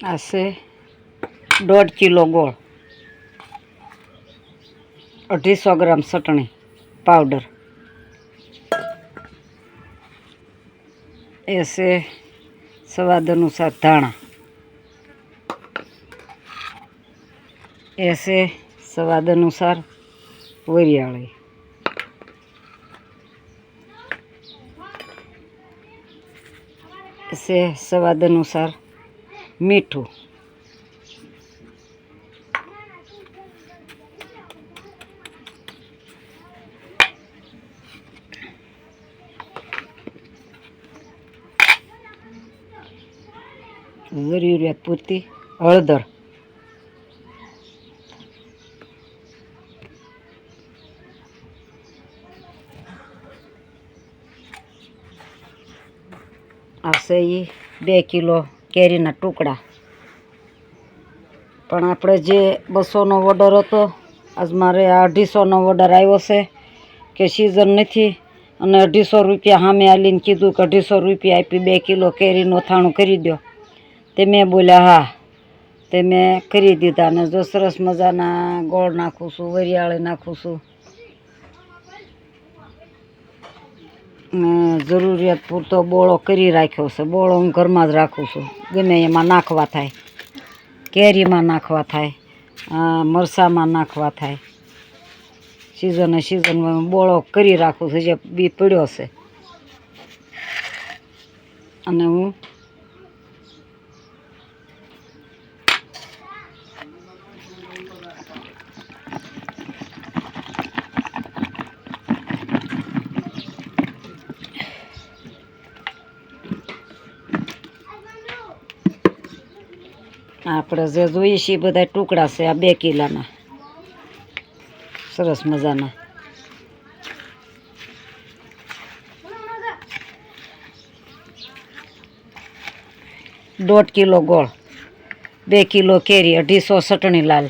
આ છે દોઢ કિલો ગોળ. અઢીસો ગ્રામ ચટણી પાવડર. એ છે સ્વાદ અનુસાર ધાણા. એ છે સ્વાદ અનુસાર વરિયાળી છે સ્વાદ અનુસાર મીઠું જરૂરિયાત પૂરતી હળદર આ છે ઈ બે કિલો કેરીના ટુકડા. પણ આપણે જે બસોનો ઓર્ડર હતો, આજ મારે આ અઢીસોનો ઓર્ડર આવ્યો છે કે સિઝન નથી. અને અઢીસો રૂપિયા સામે આલીને કીધું કે અઢીસો રૂપિયા આપી બે કિલો કેરીનું અથાણું કરી દો તે મેં બોલ્યા, હા. તે મેં કરી દીધા ને જો સરસ મજાના ગોળ નાખું છું, વરિયાળી નાખું છું. જરૂરિયાત પૂરતો બોળો કરી રાખ્યો છે. બોળો હું ઘરમાં જ રાખું છું. ગમે એમાં નાખવા થાય. કેરીમાં નાખવા થાય મરસામાં નાખવા થાય. સિઝને સિઝનમાં બોળો કરી રાખું છું, જે બી પડ્યો છે. અને હું આપણે જે જોઈએ છીએ બધા ટુકડા છે, આ બે કિલાના. સરસ મજાના. દોઢ કિલો ગોળ, બે કિલો કેરી, અઢીસો ચટણી લાલ.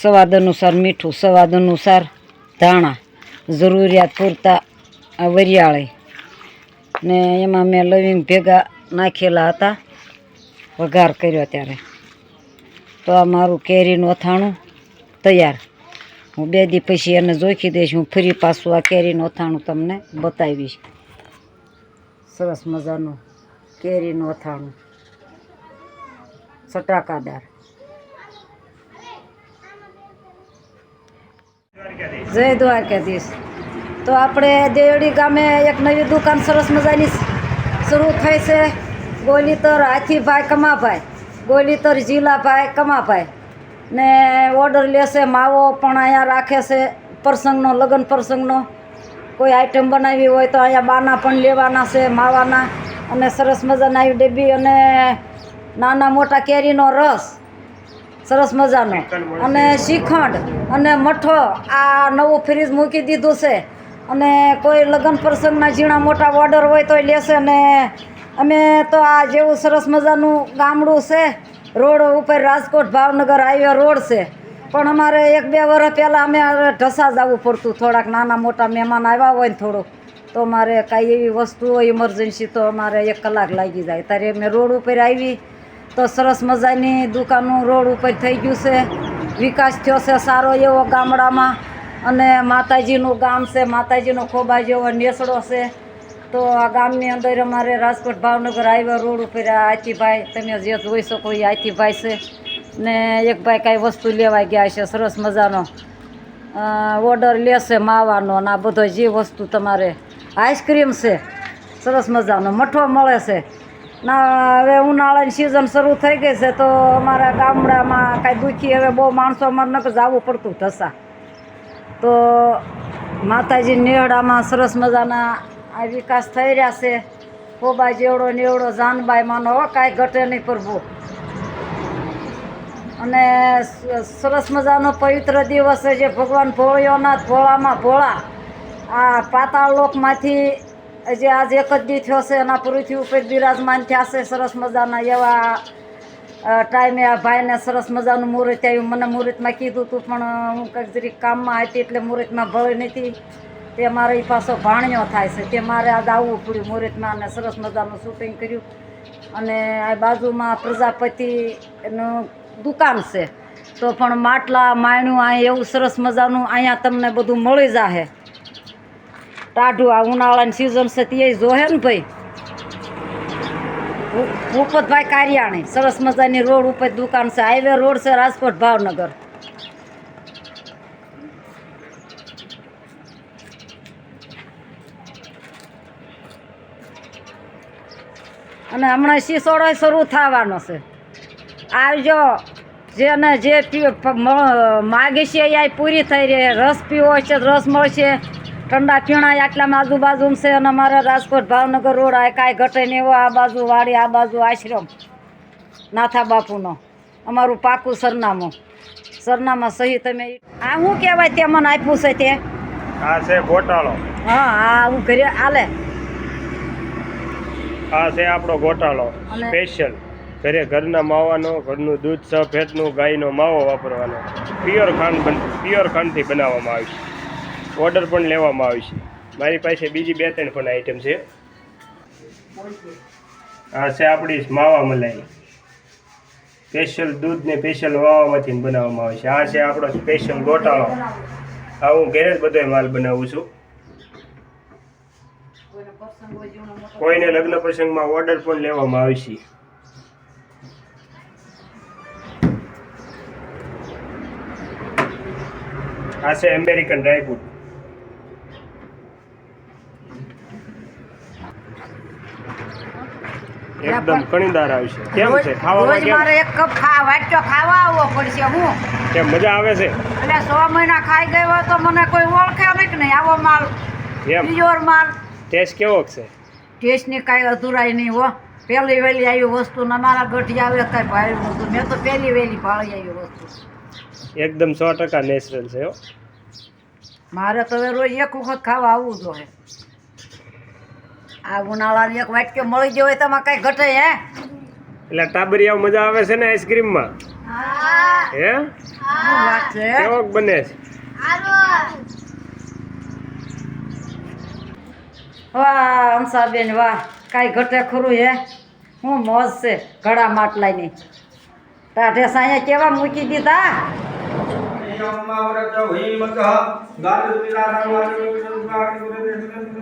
સ્વાદ અનુસાર મીઠું, સ્વાદ અનુસાર ધાણા, જરૂરિયાત પૂરતા વરિયાળી. ને એમાં મેં લવિંગ ભેગા નાખેલા હતા, વઘાર કર્યો ત્યારે. તો આ મારું કેરીનું અથાણું તૈયાર. હું બે દી પછી એને જોખી દઈશ, હું ફરી પાછું આ કેરીનું અથાણું તમને બતાવીશ. સરસ મજાનું કેરીનું અથાણું. સટાકાદાર. જય દ્વારકાધીશ. તો આપણે દેવડી ગામે એક નવી દુકાન સરસ મજાની શરૂ થઈ છે. ગોલીતર, હાથીભાઈ, કમાભાઈ. ગોલીતર જીલાભાઈ, કમાભાઈ. ને ઓર્ડર લેશે માવો, પણ અહીંયા રાખે છે પ્રસંગનો, લગ્ન પ્રસંગનો. કોઈ આઈટમ બનાવી હોય તો અહીંયા બાના પણ લેવાના છે, માવાના. અને સરસ મજાના આવી ડેબી અને નાના મોટા કેરીનો રસ. સરસ મજાનો. અને શ્રીખંડ અને મઠો, આ નવું ફ્રીજ મૂકી દીધું છે. અને કોઈ લગ્ન પ્રસંગના ઝીણા મોટા ઓર્ડર હોય તો લેશે અને અમે તો આ જેવું સરસ મજાનું ગામડું છે. રોડ ઉપર રાજકોટ ભાવનગર હાઈવે રોડ છે. પણ અમારે એક બે વર્ષ પહેલાં અમે ઢસા જવું પડતું. થોડાક નાના મોટા મહેમાન આવ્યા હોય ને થોડુંક, તો મારે કાંઈ એવી વસ્તુ હોય ઇમરજન્સી તો અમારે એક કલાક લાગી જાય. ત્યારે અમે રોડ ઉપર આવી, તો સરસ મજાની દુકાનો રોડ ઉપર થઈ ગયું છે. વિકાસ થયો છે સારો એવો ગામડામાં. અને માતાજીનું ગામ છે, માતાજીનો ખોબા જેવો નેસડો છે. તો આ ગામની અંદર અમારે રાજકોટ ભાવનગર આવ્યો રોડ ઉપર આ તમે જે જોઈ શકો એ આતીભાઈ છે. ને એક ભાઈ કાંઈ વસ્તુ લેવા ગયા છે, સરસ મજાનો. ઓર્ડર લેશે માવાનો ને આ બધો જે વસ્તુ તમારે. આઈસ્ક્રીમ છે, સરસ મજાનો. મઠો મળે છે. ના, હવે ઉનાળાની સિઝન શરૂ થઈ ગઈ છે, તો અમારા ગામડામાં કાંઈ દુઃખી હવે બહુ માણસો અમારે નકર જવું પડતું થશે તો માતાજી નેહડામાં સરસ મજાના આ વિકાસ થઈ રહ્યા છે. ખોબા જેવડો ને એવડો જાનબાઈ માનો હો, કાંઈ ઘટે નહીં પ્રભુ અને સરસ મજાનો પવિત્ર દિવસ જે ભગવાન ભોળિયોનાથ ભોળામાં ભોળા. આ પાતાળ લોકમાંથી જે આજ એક જ દી થયો છે, એના પૃથ્વી ઉપર બિરાજમાન થયા છે સરસ મજાના એવા ટાઈમે આ ભાઈને સરસ મજાનું મુહૂર્ત આવ્યું મને મુહૂર્તમાં કીધું હતું પણ હું કંઈક જરીક કામમાં હતી એટલે મુહૂર્તમાં ભળી નથી તે મારે એ પાછો ભાણ્યો થાય છે. તે મારે આજ આવવું પડ્યું. મુહૂર્તમાં અને સરસ મજાનું શૂટિંગ કર્યું. અને આ બાજુમાં પ્રજાપતિનું દુકાન છે. તો પણ માટલા, માયણું અહીંયા એવું સરસ મજાનું અહીંયા તમને બધું મળી જાહે. ટાઢું આ ઉનાળાની સિઝન છે તે જોહે ને ભાઈ? ભૂપતભાઈ કારિયાણી, સરસ મજાની રોડ ઉપર દુકાન છે. હાઈવે રોડ છે, રાજકોટ ભાવનગર. અને હમણાં શીસોડો શરૂ થવાનો છે. આવજો. જેને જે માગે છે એ પૂરી થઈ રહી. રસ પીવો છે રસ મળશે. ઠંડા પીણા આટલામાં આજુબાજુ છે અને અમારા રાજકોટ ભાવનગર રોડ આ કાંઈ ઘટે નહીં એવો આ બાજુ વાડી આ બાજુ આશ્રમ. નાથા બાપુનો. અમારું પાકું સરનામું. સરનામા સહી તમે આ શું કહેવાય તે મને આપ્યું છે તે? હા છે ગોટાળો. હા હા હું ઘરે આલે. આ છે આપણો ગોટાળો સ્પેશિયલ ઘરે ઘરના માવાનો ઘરનું દૂધ સ ફેટનું ગાયનો માવો વાપરવાનો. પ્યોર ખાંડ બન પ્યોર ખાંડથી બનાવવામાં આવી છે. ઓર્ડર પણ લેવામાં આવી છે. મારી પાસે બીજી બે ત્રણ પણ આઈટમ છે. આ છે આપણી માવા મલાઈ. સ્પેશિયલ દૂધને સ્પેશિયલ વાવામાંથી બનાવવામાં આવે છે. આ છે આપણો સ્પેશિયલ ગોટાળો. આ હું ઘરે જ બધો માલ બનાવું છું. કોઈને લગ્ન પ્રસંગમાં ઓર્ડર પણ લેવામાં આવશે આ છે અમેરિકન ડ્રાયફ્રૂટ એકદમ કણીદાર આવશે કેમ છે? ખાવામાં રોજ મારે એક કપ ખા વાટકો ખાવા આવવો પડશે હું. કેમ મજા આવે છે? એટલે સો મહિના ખાઈ ગયો તો મને કોઈ ઓળખે નહીં. કે નહીં આવો માલ. પ્યોર માલ. ટેસ્ટ કેવો છે? ટેસ્ટની કાંઈ અધૂરાઈ નહીં હો. પહેલી વહેલી આવી વસ્તુ ને મારા ગઠી આવે કાંઈ ભાડ્યું નહોતું મેં તો પહેલી વહેલી ભાળી આવી વસ્તુ. એકદમ સો ટકા નેચરલ છે હો. મારે તો હવે રોજ એક વખત ખાવા આવવું જોઈએ. આ ઉનાળાની એક વાટક્યો મળી ગયો હોય તો એમાં કાંઈ ઘટે હે? એટલે ટાબરિયા મજા આવે છે ને આઈસ્ક્રીમમાં હે. શું વાત છે? કેવોક બને છે? વાહ હંસાબેન વાહ કાંઈ ઘટે ખરું હે હું મોજ છે ઘડા માટલાની ટાઢે સાયા કેવા મૂકી દીધા સપ્તમ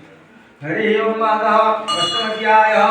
નારણ નારણ હરિ ઓમ માતઃ અષ્ટમધ્યાય